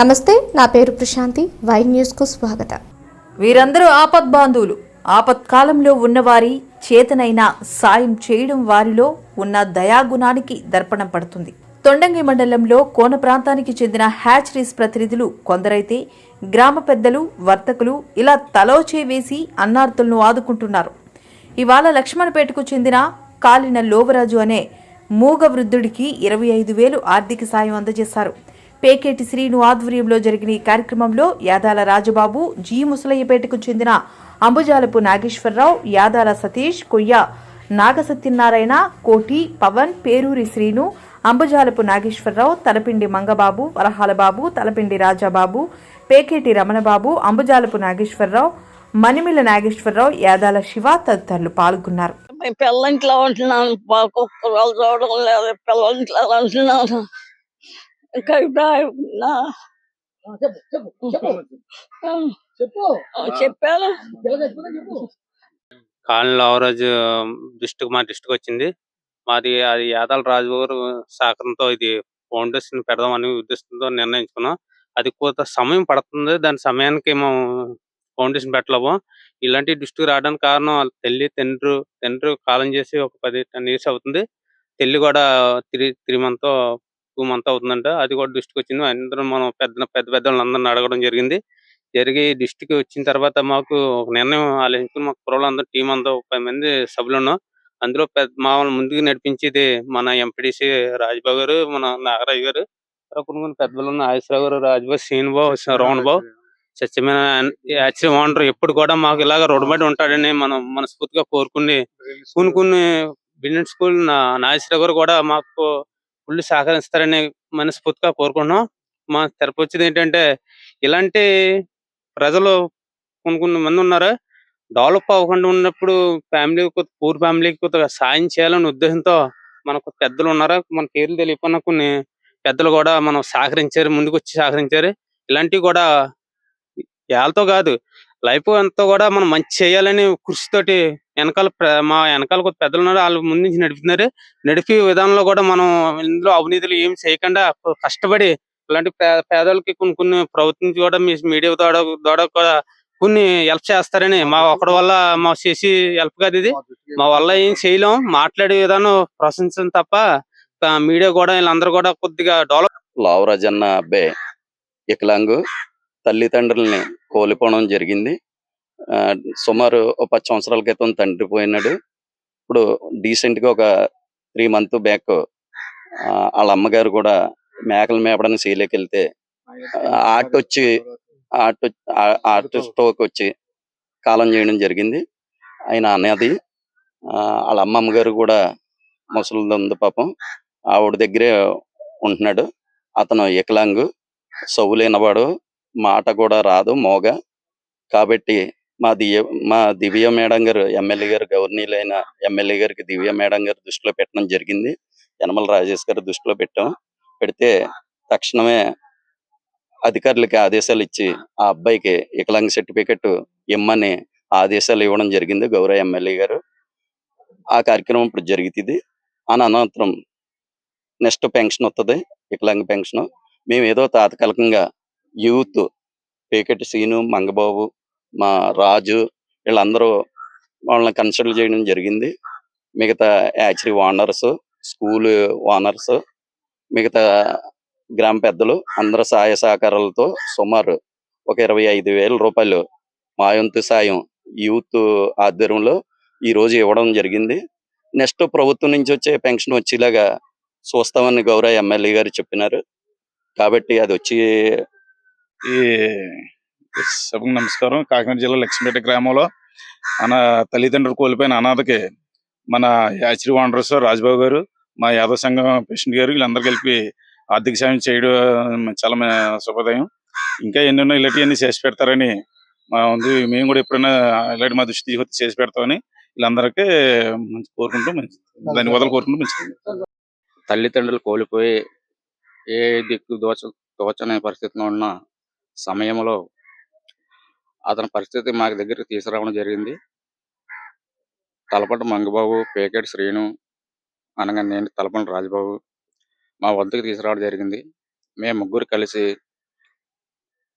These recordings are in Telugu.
నమస్తే నా పేరు ప్రశాంతి. వై న్యూస్కు స్వాగతం. వీరందరూ ఆపద్బాంధువులు ఆపత్కాలంలో ఉన్నవారి చేతనైన సాయం చేయడం వారిలో ఉన్న దయాగుణానికి దర్పణం పడుతుంది. తొండంగి మండలంలో కోన ప్రాంతానికి చెందిన హ్యాచరీస్ ప్రతినిధులు కొందరైతే గ్రామ పెద్దలు వర్తకులు ఇలా తలోచే వేసి అన్నార్తులను ఆదుకుంటున్నారు. ఇవాళ లక్ష్మణపేటకు చెందిన కాలిన లోవరాజు అనే మూగ వృద్ధుడికి ఇరవై ఐదు వేలు ఆర్థిక సాయం అందజేశారు. పేకేటి శ్రీను ఆధ్వర్యంలో జరిగిన ఈ కార్యక్రమంలో యాదాల రాజబాబు జి ముసలయ్యపేటకు చెందిన అంబుజాలపు నాగేశ్వరరావు యాదాల సతీష్ కొయ్య నాగసత్యనారాయణ కోటి పవన్ పేరూరి శ్రీను అంబుజాలపు నాగేశ్వరరావు తలపిండి మంగబాబు వరహాలబాబు తలపిండి రాజాబాబు పేకేటి రమణబాబు అంబుజాలపు నాగేశ్వరరావు మణిమిల నాగేశ్వరరావు యాదాల శివ తదితరులు పాల్గొన్నారు. మేము పిల్లంట్లో ఉంటున్నాను చూడడం లేదు పిల్లంట్లో ఉంటున్నాను నా ఆ, చెప్పాను కాలనీ లవరాజ్ డిస్ట్రిక్ట్ మా డిస్ట్రిక్ట్ వచ్చింది. మాది అది యాదాల రాజు గారు సహకారంతో ఇది ఫౌండేషన్ పెడదామని ఉద్దేశంతో నిర్ణయించుకున్నాం. అది కొంత సమయం పడుతుంది. దాని సమయానికి మేము ఫౌండేషన్ పెట్టలేము. ఇలాంటి డిస్ట్రిక్ట్ రావడానికి కారణం వాళ్ళ తల్లి తండ్రి తండ్రి కాలం చేసి ఒక పది టెన్ ఇయర్స్ అవుతుంది. తల్లి కూడా three three month two month అవుతుందంట. అది కూడా డిస్ట్రిక్ట్ వచ్చింది. అందరం మనం పెద్ద పెద్ద పెద్ద వాళ్ళందరిని అడగడం జరిగింది. జరిగి డిస్టిక్ వచ్చిన తర్వాత మాకు ఒక నిర్ణయం ఆలోచించుకుని మా కుర్రోళ్ళందరూ టీం అంతా ఒక పది మంది సభ్యులు ఉన్నాం అందులో పెద్ద మా వాళ్ళని ముందుకు నడిపించేది మన ఎంపీడీసీ రాజ్బాబు గారు మన నాగరాజు గారు. కొన్ని కొన్ని పెద్దలు ఉన్న ఆయుష్రావు గారు రాజ్బాబు శ్రీనుబాబు రమణ బాబు సత్యమైన యాక్చువల్ ఓనర్ ఎప్పుడు కూడా మాకు ఇలాగ రోడ్డుబడి ఉంటాడని మనం మనస్ఫూర్తిగా కోరుకుని కొన్ని కొన్ని బిజినెస్ స్కూల్ నాగేశ్వరరావు గారు కూడా మాకు ఫుల్ సహకరిస్తారని మనస్ఫూర్తిగా కోరుకుంటున్నాం మా తెరపు వచ్చేది ఏంటంటే ఇలాంటి ప్రజలు కొన్ని కొన్ని మంది ఉన్నారు డెవలప్ అవ్వకుండా ఉన్నప్పుడు ఫ్యామిలీ పూర్ ఫ్యామిలీకి కొద్దిగా సాయం చేయాలనే ఉద్దేశంతో మనకు పెద్దలు ఉన్నారు మన పేర్లు తెలియకున్న కొన్ని పెద్దలు కూడా మనం సహకరించారు ముందుకు వచ్చి సహకరించారు ఇలాంటివి కూడా వాళ్ళతో కాదు లైఫ్ అంతా కూడా మనం మంచి చేయాలని కృషితోటి వెనకాల ప్ర- మా వెనకాల కొద్ది పెద్దలు ఉన్నారు వాళ్ళు ముందు నుంచి నడిపిస్తున్నారు నడిపే విధానంలో కూడా మనం ఇందులో అవినీతులు ఏం చేయకుండా కష్టపడి ఇలాంటి పే- పేదలకి కొన్ని కొన్ని ప్రభుత్వం కూడా మీ మీడియా ద్వారా ద్వారా కూడా కొన్ని హెల్ప్ చేస్తారని మా ఒకటి వల్ల మా చేసి హెల్ప్ కాదు ఇది. మా వల్ల ఏం చేయలేం. మాట్లాడే విధానం ప్రశంసం తప్ప మీడియా కూడా వీళ్ళందరూ కూడా కొద్దిగా డెవలప్ లావరాజన్న అబ్బాయి వికలాంగు తల్లిదండ్రుల్ని కోల్పోవడం జరిగింది. సుమారు ఒక పది సంవత్సరాల క్రితం తండ్రి పోయినాడు. ఇప్పుడు డీసెంట్గా ఒక త్రీ మంత్ బ్యాక్ వాళ్ళ అమ్మగారు కూడా మేకలు మేపడానికి సీలేకి వెళ్తే ఆర్ట్ వచ్చి ఆర్ట్ ఆర్ట్ స్ట్రోక్ వచ్చి కాలం చేయడం జరిగింది. ఆయన అన్నది ఆ, వాళ్ళ అమ్మమ్మ గారు కూడా ముసలిది ఉంది పాపం. ఆవిడ దగ్గరే ఉంటున్నాడు. అతను వికలాంగు సౌలేనవాడు మాట కూడా రాదు మోగ. కాబట్టి మా దివ్య మా దివ్య మేడం గారు ఎమ్మెల్యే గారు గవర్నీలైన ఎమ్మెల్యే గారికి దివ్య మేడం గారు దృష్టిలో పెట్టడం జరిగింది. యనమల రాజేష్ గారు దృష్టిలో పెట్టాం. పెడితే తక్షణమే అధికారులకి ఆదేశాలు ఇచ్చి ఆ అబ్బాయికి వికలాంగ సర్టిఫికెట్ ఇమ్మని ఆదేశాలు ఇవ్వడం జరిగింది గౌరవ ఎమ్మెల్యే గారు. ఆ కార్యక్రమం ఇప్పుడు జరుగుతుంది. అని అనంతరం నెక్స్ట్ పెన్షన్ వస్తుంది వికలాంగ పెన్షన్. మేము ఏదో తాత్కాలికంగా యూత్ పేకెట్ సీను మంగబాబు మా రాజు వీళ్ళందరూ వాళ్ళని కన్సల్ట్ చేయడం జరిగింది. మిగతా యాచరీ ఓనర్స్ స్కూల్ ఓనర్స్ మిగతా గ్రామ పెద్దలు అందరు సహాయ సహకారాలతో సుమారు ఒక ఇరవై ఐదు వేల రూపాయలు మా వంతు సాయం యూత్ ఆధ్వర్యంలో ఈ రోజు ఇవ్వడం జరిగింది. నెక్స్ట్ ప్రభుత్వం నుంచి వచ్చే పెన్షన్ వచ్చేలాగా చూస్తామని గౌరవ ఎమ్మెల్యే గారు చెప్పినారు. కాబట్టి అది వచ్చి ఈ సభకు నమస్కారం. కాకినాడ జిల్లా లక్ష్మీపేట గ్రామంలో మన తల్లిదండ్రులు కోల్పోయిన అనాథకి మన యాచరి వాండర్స్ రాజబాబు గారు మా యాదవ సంఘం ప్రెసిడెంట్ గారు వీళ్ళందరూ కలిపి ఆర్థిక సాయం చేయడం చాలా శుభోదయం. ఇంకా ఎన్నెన్నో ఇలాంటివన్నీ చేసి పెడతారని మా ఉంది. మేము కూడా ఎప్పుడైనా ఇలాంటి మా దృష్టి తీసుకొచ్చి చేసి పెడతామని వీళ్ళందరికీ మంచి కోరుకుంటూ మంచి ధన్యవాదాలు కోరుకుంటూ మంచి తల్లిదండ్రులు కోల్పోయి ఏ దిక్కు దోచ దోచనే పరిస్థితిలో ఉన్న సమయంలో అతని పరిస్థితి మాకు దగ్గరికి తీసుకురావడం జరిగింది. తలపంట మంగబాబు పేకేటి శ్రీను అనగా నేను తలపంట రాజబాబు మా వంతుకి తీసుకురావడం జరిగింది. మేము ముగ్గురు కలిసి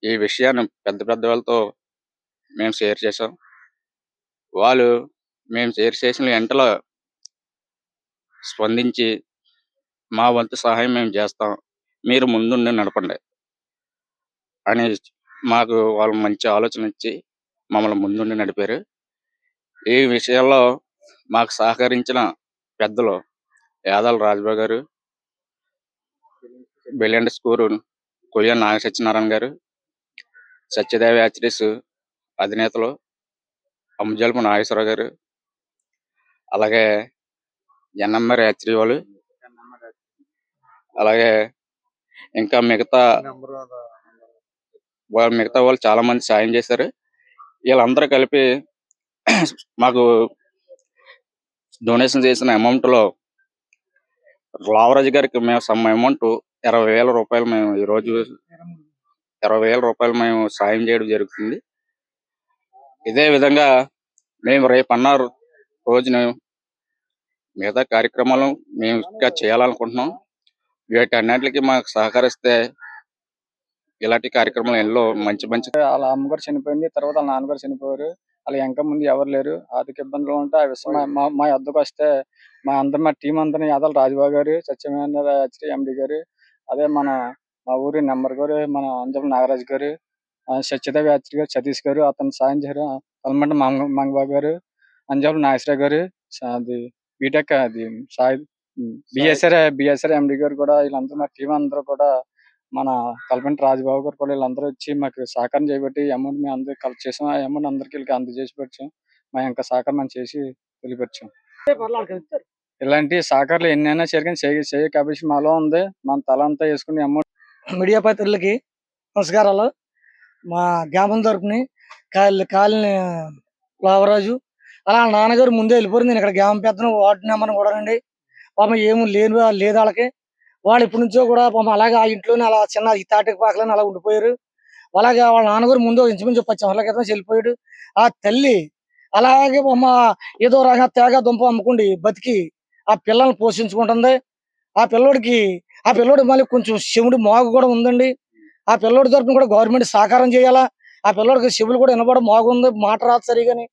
ఈ విషయాన్ని పెద్ద పెద్ద వాళ్ళతో మేము షేర్ చేసాం వాళ్ళు మేము షేర్ చేసిన వెంటలో స్పందించి మా వంతు సహాయం మేము చేస్తాం. మీరు ముందుండి నడపండి. అని మాకు వాళ్ళు మంచి ఆలోచన ఇచ్చి మమ్మల్ని ముందుండి నడిపారు. ఈ విషయంలో మాకు సహకరించిన పెద్దలు యాదాల రాజబాబు గారు బెలియండ్ స్కూరు కొయ్య నాగ సత్యనారాయణ గారు సత్యదేవ యాచరీస్ అధినేతలు అమ్ముజల్పు నాగేశ్వరరావు గారు అలాగే ఎన్ఎంఆర్ యాచరీ వాళ్ళు అలాగే ఇంకా మిగతా వాళ్ళు మిగతా వాళ్ళు చాలా మంది సాయం చేశారు. వీళ్ళందరూ కలిపి మాకు డొనేషన్ చేసిన అమౌంట్లో గారికి మేము సమ్ అమౌంట్ ఇరవై వేల రూపాయలు మేము ఈ రోజు ఇరవై వేల రూపాయలు మేము సాయం చేయడం జరుగుతుంది. ఇదే విధంగా మేము రేపు అన్న రోజున మిగతా కార్యక్రమాలు మేము ఇంకా చేయాలనుకుంటున్నాం. వీటన్నిటికి మాకు సహకరిస్తే ఇలాంటి కార్యక్రమాలు ఎన్నో మంచి మంచి వాళ్ళ అమ్మగారు చనిపోయింది తర్వాత వాళ్ళ నాన్నగారు చనిపోయారు. వాళ్ళ వెనక ముందు ఎవరు లేరు. ఆర్థిక ఇబ్బందులు ఉంటే ఆ విషయం మా- వద్దకు వస్తే మా అందరు మా టీం అందరిని యాదల రాజబాబు గారు సత్యనారాయణ హెచ్డి ఎండి గారు అదే మన మా ఊరి నెంబర్ గారు మన అంజం నాగరాజు గారు సత్యదేవి యాత్రి గారు సతీష్ గారు అతను సాయం చేశారు పల్మంట మంగ మంగబాబు గారు అంజం నాగేశ్వర గారు అది బీటెక్ అది సాయి బిఎస్ఆర్ బిఎస్ఆర్ ఎండి గారు కూడా వీళ్ళందరూ మా టీం అందరూ కూడా మన కల్పంటి రాజబాబు గారు కూడా వీళ్ళందరూ వచ్చి మాకు సహకారం చేయబట్టి అమౌంట్ మేము అందరూ కలెక్ట్ చేసాం. ఆ అమౌంట్ అందరికి వీళ్ళకి అందజేసి పెట్టాం. మా ఇంకా సహకారం మనం చేసి తెలియపరిచాం ఇలాంటి సహకారాలు ఎన్నైనా సరిగ్గా చేయ చేయ కాబట్టి మాలో ఉంది. మన తల అంతా వేసుకుని అమౌంట్ మీడియా పాత్రలకి నమస్కారాలు. మా గ్రామం తరపుని కాలి కాలిని లావరాజు అలా నాన్నగారు ముందే వెళ్ళిపోయారు. నేను ఇక్కడ గ్రామం పెద్దను వార్డు నెంబర్ కూడా అండి పాపం ఏమి లేని లేదు వాళ్ళకి వాళ్ళు ఇప్పటి నుంచో కూడా పాపం అలాగే ఆ ఇంట్లోనే అలా చిన్న ఈ తాటికి పాకలని అలా ఉండిపోయారు. అలాగే వాళ్ళ నాన్నగారు ముందు ఇంచుమించు పచ్చి సంవత్సరాల క్రితం వెళ్ళిపోయాడు. ఆ తల్లి అలాగే బొమ్మ ఏదో రకంగా తేగ దుంప అమ్ముకుండి బతికి ఆ పిల్లల్ని పోషించుకుంటుంది. ఆ పిల్లోడికి ఆ పిల్లోడు మళ్ళీ కొంచెం శివుడు మాగు కూడా ఉందండి. ఆ పిల్లోడి తరపున కూడా గవర్నమెంట్ సహకారం చేయాలా? ఆ పిల్లోడికి శివులు కూడా వినబడ మాగు ఉంది మాట రాదు సరిగాని.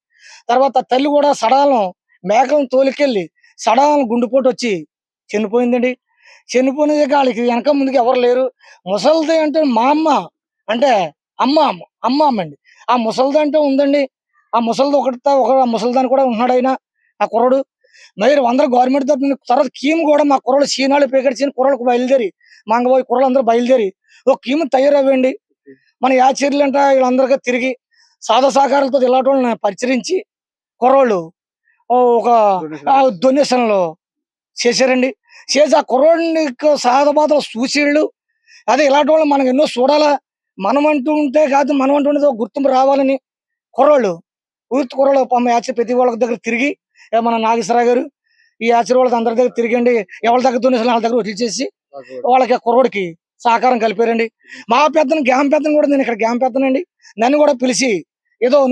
తర్వాత తల్లి కూడా సడాలం మేకలను తోలికెళ్ళి సడాలం గుండెపోటు వచ్చి చనిపోయిందండి. చనిపోయిన వాళ్ళకి వెనక ముందుకు ఎవరు లేరు. ముసలిది అంటే మా అమ్మ అంటే అమ్మ అమ్మ అమ్మ అమ్మ అండి ఆ ముసలిది అంటే ఉందండి. ఆ ముసలిది ఒకటి ఒక ముసలిదాని కూడా ఉన్నాడు ఆయన ఆ కుర్రడు. మరి అందరూ గవర్నమెంట్ తరపున తర్వాత కీమ్ కూడా మా కుర్రలు చీనాలు పేకడిచిన కుర్రలకు బయలుదేరి మంగబోయి కుర్రలు అందరూ బయలుదేరి ఒక కీమ్ తయారవ్వండి. మన యాచర్లు అంట వీళ్ళందరికీ తిరిగి సాధ సహకారాలతో ఇలాంటి వాళ్ళని పరిచరించి కుర్రోళ్ళు ఒక డొనేషన్లు చేశారండి. చేసి ఆ కుర్రోడిని బాధలు చూసేళ్ళు. అదే ఇలాంటి వాళ్ళు మనకు ఎన్నో చూడాలా? మనం అంటూ ఉంటే కాదు మనం అంటూ ఉండేది గుర్తింపు రావాలని కుర్రోళ్ళు. ఊర్తి కుర్రోళ్ళు యాచర్ ప్రతి వాళ్ళ దగ్గర తిరిగి మన నాగేశ్వరరావు గారు ఈ యాచర్ వాళ్ళకి అందరి దగ్గర తిరిగండి ఎవరి దగ్గర డొనేషన్ వాళ్ళ దగ్గర వదిలిచేసి వాళ్ళకి ఆ కుర్రోడికి సహకారం కలిపారండి. మా పెద్దను గ్యామ్ పెద్దను కూడా నేను ఇక్కడ గ్యామ్ పెద్దనండి. నన్ను కూడా పిలిచి ఏదో